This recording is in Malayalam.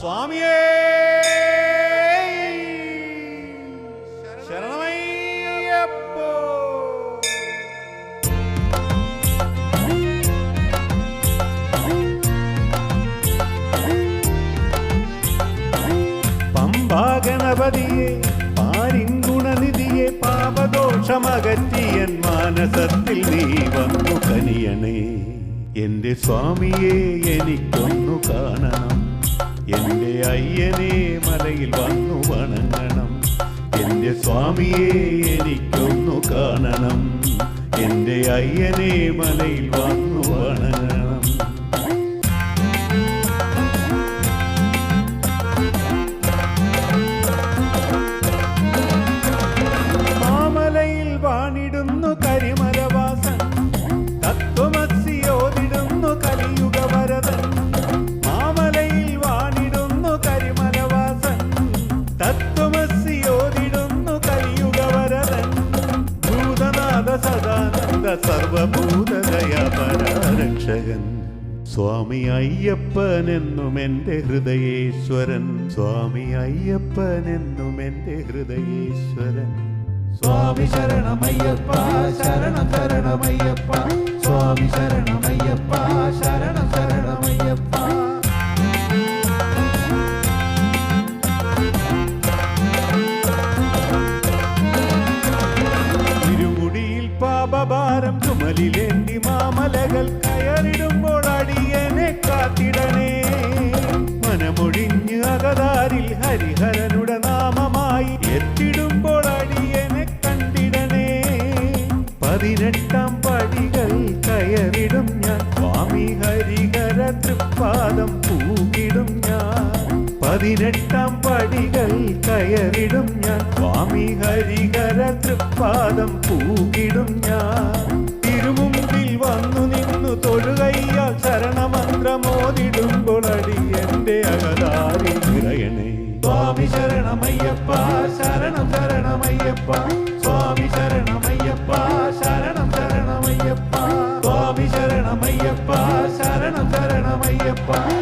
സ്വാമിയേ. ശരണമയ്യപ്പോ. പാരിൻ ഗുണനിധിയെ മാനസത്തിൽ നീ വന്നു കനിയണേ. എന്റെ സ്വാമിയെ എനിക്കൊന്നു കാണണം. എന്റെ അയ്യനെ മലയിൽ വന്നു വണങ്ങണം. എന്റെ സ്വാമിയെ എനിക്കൊന്നു കാണണം. എന്റെ അയ്യനെ മലയിൽ വന്നു സർവഭൂതദയാപരാരക്ഷകൻ. സ്വാമി അയ്യപ്പൻ എന്നും എന്റെ ഹൃദയേശ്വരൻ. സ്വാമി അയ്യപ്പൻ എന്നും എന്റെ ഹൃദയേശ്വരൻ. സ്വാമി ശരണമയ്യപ്പ ശരണ ശരണമയ്യപ്പ സ്വാമി ശരണമയ്യപ്പ ശരണം പാപഭാരം ചുമലിലേന്തി മാമലകൾ കയറിടുമ്പോൾ അടിയനെ കാത്തിടണേ. മനമൊഴിഞ്ഞ് അകതാരിൽ ഹരിഹരനുടെ നാമമായി എത്തിടുമ്പോൾ അടിയനെ കണ്ടിടണേ. പതിനെട്ടാം പടികൾ കയറിടും ഞാൻ. സ്വാമി ഹരിഹര തൃപ്പാദം ഞാൻ പതിനെട്ടാം പടികൾ കയറിടും ഞാൻ. സ്വാമി ഹരിഹര തൃപ്പാദം പൂകിടും ഞാൻ. തിരുമുമ്പിൽ വന്നു നിന്നു തൊഴുകയ്യാൽ ശരണമന്ത്രമോതിടുമ്പോളടി എന്റെ അകതാരി നിറയണേ. സ്വാമി ശരണമയ്യപ്പ ശരണം ശരണമയ്യപ്പ. സ്വാമി ശരണമയ്യപ്പ ശരണം ശരണമയ്യപ്പ. സ്വാമി ശരണമയ്യപ്പ ശരണം ശരണമയ്യപ്പ.